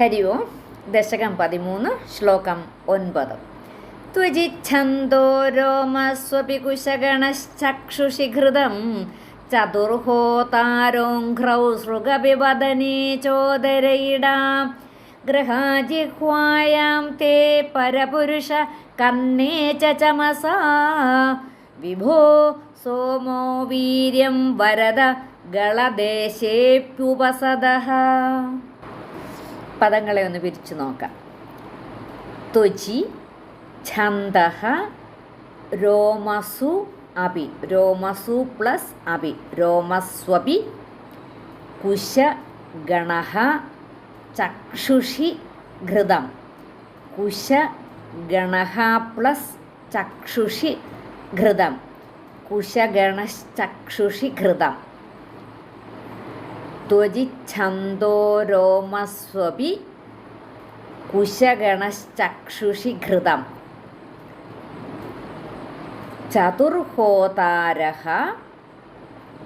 ഹരി ഓം ദശകം പതിമൂന്ന് ശ്ലോകം ഒൻപത്. ത്വജിച്ഛന്തോ രോമസ്വപി കുശഗണശ്ചക്ഷുഷി ഘൃതം ചതുർഹോതാരോഘ്രൗ സൃഗപിവദനീ ചോദരയിടാം. ഗൃഹാജിഹ്വായാം തേ പരപുരുഷ കർണേ ച ചമസാ. വിഭോ സോമോ വീര്യം വരദ ഗളദേശേപ്യുപസദഃ പദങ്ങളെ ഒന്ന് പിരിച്ചു നോക്കാം. ത്വചി ഛന്ദ രോമസു അപി രോമസു പ്ലസ് അപി രോമസ്വപി കുശ ഗണഹ ചക്ഷുഷി ഘൃതം. കുശ ഗണഹ പ്ലസ് ചക്ഷുഷി ഘൃതം. കുശഗണശ്ചക്ഷുഷി ഘൃതം. ത്വജിച്ഛന്തോ രോമസ്വപി കുശഗണശ്ചക്ഷുഷി ഘൃതം. ചതുർഹോതാരഹ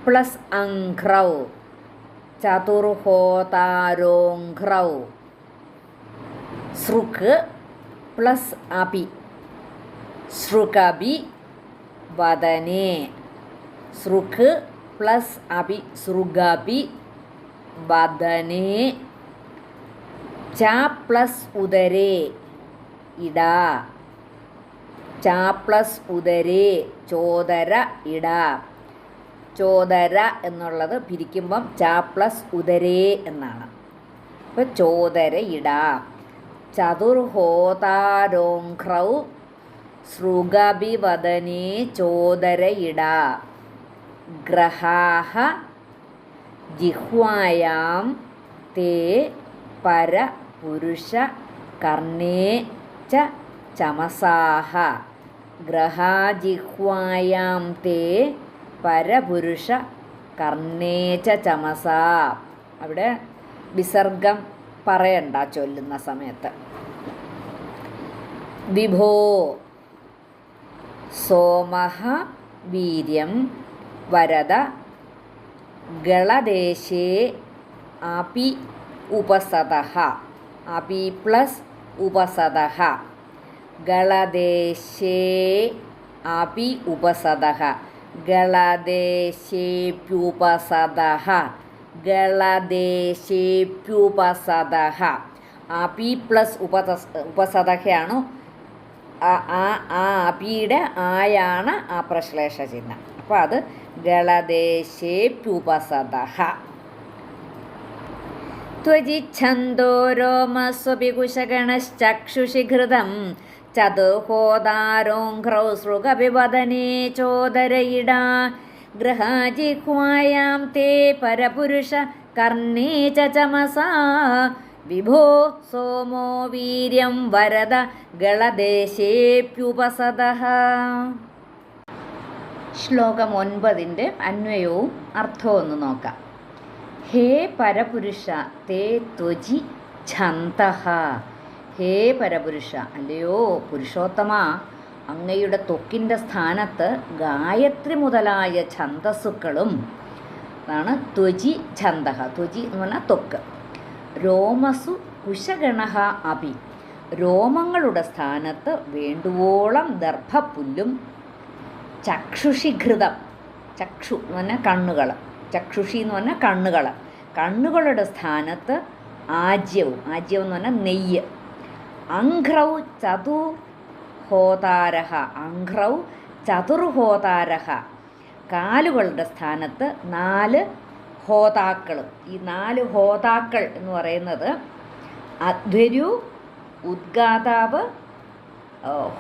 പ്ലസ് അംഘ്രൗ. ചതുർഹോതാരോഘ്രൗ. സൃക് പ്ലസ് അപി. സൃകബി വദനേ. സൃക് പ്ലസ് അപി. സൃഗബി വദനേ ച പ്ലസ് ഉദരേ ഇട. ച പ്ലസ് ഉദരേ ചോദര ഇട. ചോദര എന്നുള്ളത് പിരിക്കുമ്പം ച പ്ലസ് ഉദരേ എന്നാണ്. അപ്പോൾ ചോദര ഇട. ചതുർഹോതാരോഘ്രൗ സൃഗഭിവദനേ ചോദര ഇട. ഗ്രഹാഹ ജിഹ്വായാം തേ പരപുരുഷ കർണേ ച ചമസാഹ. ഗ്രഹാജിഹ്വായാം തേ പരപുരുഷ കർണേ ച ചമസാ. അവിടെ വിസർഗം പറയണ്ട ചൊല്ലുന്ന സമയത്ത്. വിഭോ സോമ വീര്യം വരദ ഗളദേശേ അപി ഉപസത അപി പ്ലസ് ഉപസത ഗളദേശേ അപി ഉപസത ഗളദേശേപ്യുപസത ഗളദേശേപ്യുപസത അപി പ്ലസ് ഉപസ ഉപസതഹയാണ് ആ ആ അപിയുടെ ആയാണ് ആ പ്രശ്ലേഷ ചിഹ്നം. അപ്പോൾ അത് ഗളദേശേ പ്യുപസതഹ ത്വജിച്ഛന്തോ രോമസ്വപികുശഗണശ്ചക്ഷുഷിഘൃതം ചതുഹോദാരോഘ്രൗ സൃഗവിവദനേ ചോദരയിടാ. ഗൃഹാജിഹ്വായാം തേ പരപുരുഷ കർണേ ചമസാ. विभो सोमो वीर्यं वरद ഗളദേശേപ്യുപസതഃ ശ്ലോകം ഒൻപതിൻ്റെ അന്വയവും അർത്ഥവും ഒന്ന് നോക്കാം ഹേ പരപുരുഷ തേ ത്വജി ഛന്തഃ ഹേ പരപുരുഷ അല്ലയോ പുരുഷോത്തമ അങ്ങയുടെ ത്വക്കിൻ്റെ സ്ഥാനത്ത് ഗായത്രി മുതലായ ഛന്തസ്സുക്കളും അതാണ് ത്വജി ഛന്തഃ ത്വജി എന്ന് പറഞ്ഞാൽ ത്വക്ക് രോമസു കുശഗണഹ അപി രോമങ്ങളുടെ സ്ഥാനത്ത് വേണ്ടുവോളം ദർഭപ്പുല്ലും ചക്ഷുഷിഘൃതം. ചക്ഷു എന്ന് പറഞ്ഞാൽ കണ്ണുകൾ. ചക്ഷുഷി എന്ന് പറഞ്ഞാൽ കണ്ണുകൾ. കണ്ണുകളുടെ സ്ഥാനത്ത് ആജ്യവും. ആജ്യം എന്ന് പറഞ്ഞാൽ നെയ്യ്. അഘ്രൗ ചതു ഹോതാരഹ അഘ്രൗ ചതുർഹോതാരഹ. കാലുകളുടെ സ്ഥാനത്ത് നാല് ഹോതാക്കളും. ഈ നാല് ഹോതാക്കൾ എന്ന് പറയുന്നത് അധ്വരു ഉദ്ഗാതാവ്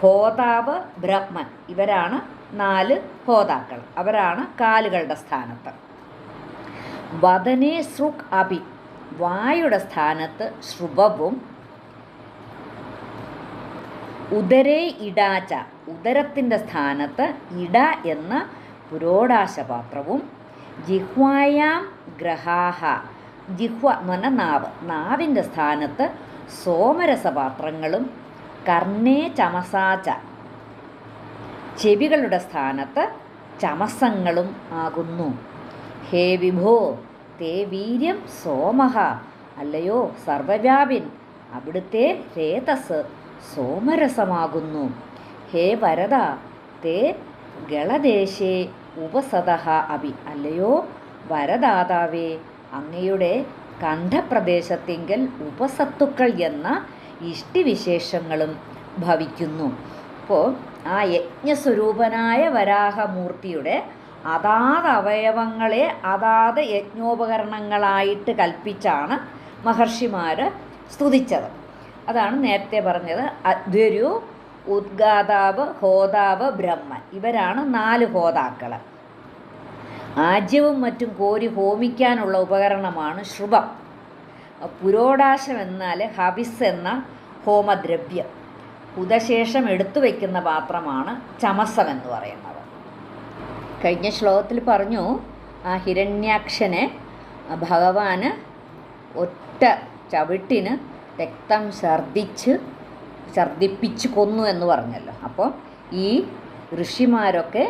ഹോതാവ് ബ്രഹ്മൻ. ഇവരാണ് നാല് ഹോതാക്കൾ. അവരാണ് കാലുകളുടെ സ്ഥാനത്ത്. വദനേ സൃക് അഭി. വായുടെ സ്ഥാനത്ത് ശ്രുഭവും ഉദരേ ഇടാച്ച ഉദരത്തിന്റെ സ്ഥാനത്ത് ഇട എന്ന പുരോടാശപാത്രവും. ജിഹ്വായാം ഗ്രഹാഹ. ജിഹ്വ എന്ന് പറഞ്ഞാൽ നാവ്. നാവിന്റെ സ്ഥാനത്ത് സോമരസപാത്രങ്ങളും കർണേ ചമസാച. ചെവികളുടെ സ്ഥാനത്ത് ചമസങ്ങളും ആകുന്നു. ഹേ വിഭോ തേ വീര്യം സോമഹ. അല്ലയോ സർവവ്യാപിൻ അവിടുത്തെ രേതസ് സോമരസമാകുന്നു. ഹേ വരദ തേ ഗളദേശേ. ഉപസതഹ അഭി. അല്ലയോ? വരദാതാവേ അങ്ങയുടെ കണ്ഠപ്രദേശത്തിങ്കൽ ഉപസത്തുക്കൾ എന്ന ഇഷ്ടിവിശേഷങ്ങളും ഭവിക്കുന്നു. അപ്പോൾ ആ യജ്ഞസ്വരൂപനായ വരാഹമൂർത്തിയുടെ അതാത് അവയവങ്ങളെ അതാത് യജ്ഞോപകരണങ്ങളായിട്ട് കൽപ്പിച്ചാണ് മഹർഷിമാർ സ്തുതിച്ചത്. അതാണ് നേരത്തെ പറഞ്ഞത്. അദ്വരു ഉദ്ഗാതാവ് ഹോതാവ് ബ്രഹ്മൻ. ഇവരാണ് നാല് ഹോതാക്കൾ ആജ്യവും മറ്റും കോരി ഹോമിക്കാനുള്ള ഉപകരണമാണ് ശ്രുഭം പുരോടാശം എന്നാൽ ഹവിസ് എന്ന ഹോമദ്രവ്യം. ഉദശേഷം എടുത്തു വയ്ക്കുന്ന പാത്രമാണ് ചമസം എന്ന് പറയുന്നത്. കഴിഞ്ഞ ശ്ലോകത്തിൽ പറഞ്ഞു ആ ഹിരണ്യാക്ഷനെ ഭഗവാന് ഒറ്റ ചവിട്ടിന് രക്തം ഛർദിച്ച് ഛർദിപ്പിച്ച് കൊന്നു എന്ന് പറഞ്ഞല്ലോ. അപ്പോൾ ഈ ഋഷിമാരൊക്കെ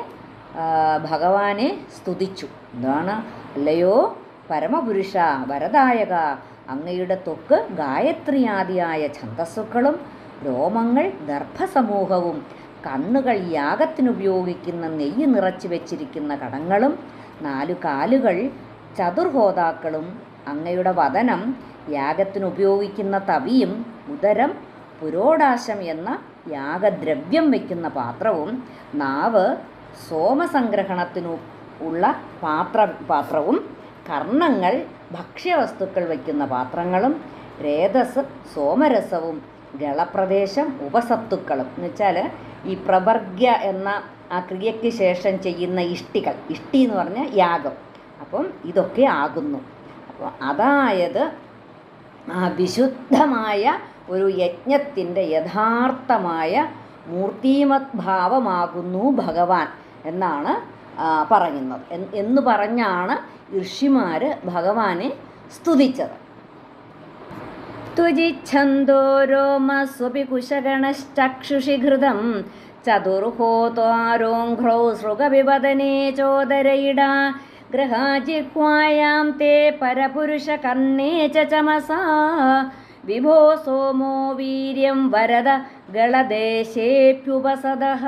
ഭഗവാനെ സ്തുതിച്ചു. എന്താണ്? അല്ലയോ പരമപുരുഷ വരദായക അങ്ങയുടെ തൊക്ക് ഗായത്രിയാദിയായ ഛന്തസ്സുക്കളും രോമങ്ങൾ ദർഭസമൂഹവും കണ്ണുകൾ യാഗത്തിനുപയോഗിക്കുന്ന നെയ്യ് നിറച്ചു വെച്ചിരിക്കുന്ന കടങ്ങളും നാലു കാലുകൾ ചതുർഹോതാക്കളും അങ്ങയുടെ വതനം യാഗത്തിനുപയോഗിക്കുന്ന തവിയും ഉദരം പുരോടാശം എന്ന യാഗദ്രവ്യം വയ്ക്കുന്ന പാത്രവും നാവ് സോമസംഗ്രഹണത്തിനു ഉള്ള പാത്ര പാത്രവും കർണങ്ങൾ ഭക്ഷ്യവസ്തുക്കൾ വയ്ക്കുന്ന പാത്രങ്ങളും രേതസ് സോമരസവും ഗളപ്രദേശം ഉപസത്തുക്കളും. എന്ന് വെച്ചാൽ ഈ പ്രവർഗ്യ എന്ന ആ ക്രിയയ്ക്ക് ശേഷം ചെയ്യുന്ന ഇഷ്ടികൾ. ഇഷ്ടി എന്ന് പറഞ്ഞാൽ യാഗം. അപ്പം ഇതൊക്കെ ആകുന്നു. അപ്പോൾ അതായത് ആ വിശുദ്ധമായ ഒരു യജ്ഞത്തിന്റെ യഥാർത്ഥമായ മൂർത്തിമത് ഭാവമാകുന്നു ഭഗവാൻ എന്നാണ് പറയുന്നത്. എന്ന് പറഞ്ഞാണ് ഋഷിമാർ ഭഗവാനെ സ്തുതിച്ചത്. തുജിച്ഛന്തോ രോമസ്വപി കുശഗണശ്ചക്ഷുഷി ഘൃതം ചതുർഹോത്വാരോഘ്രൗ സൃഗവിവദനേ ചോദരയിട ഗൃഹാജിഹ്വായാം തേ പരപുരുഷ കർണേ ചമസാ विभो सोमो वीर्यं वरद गळदेशेऽप्युपसदः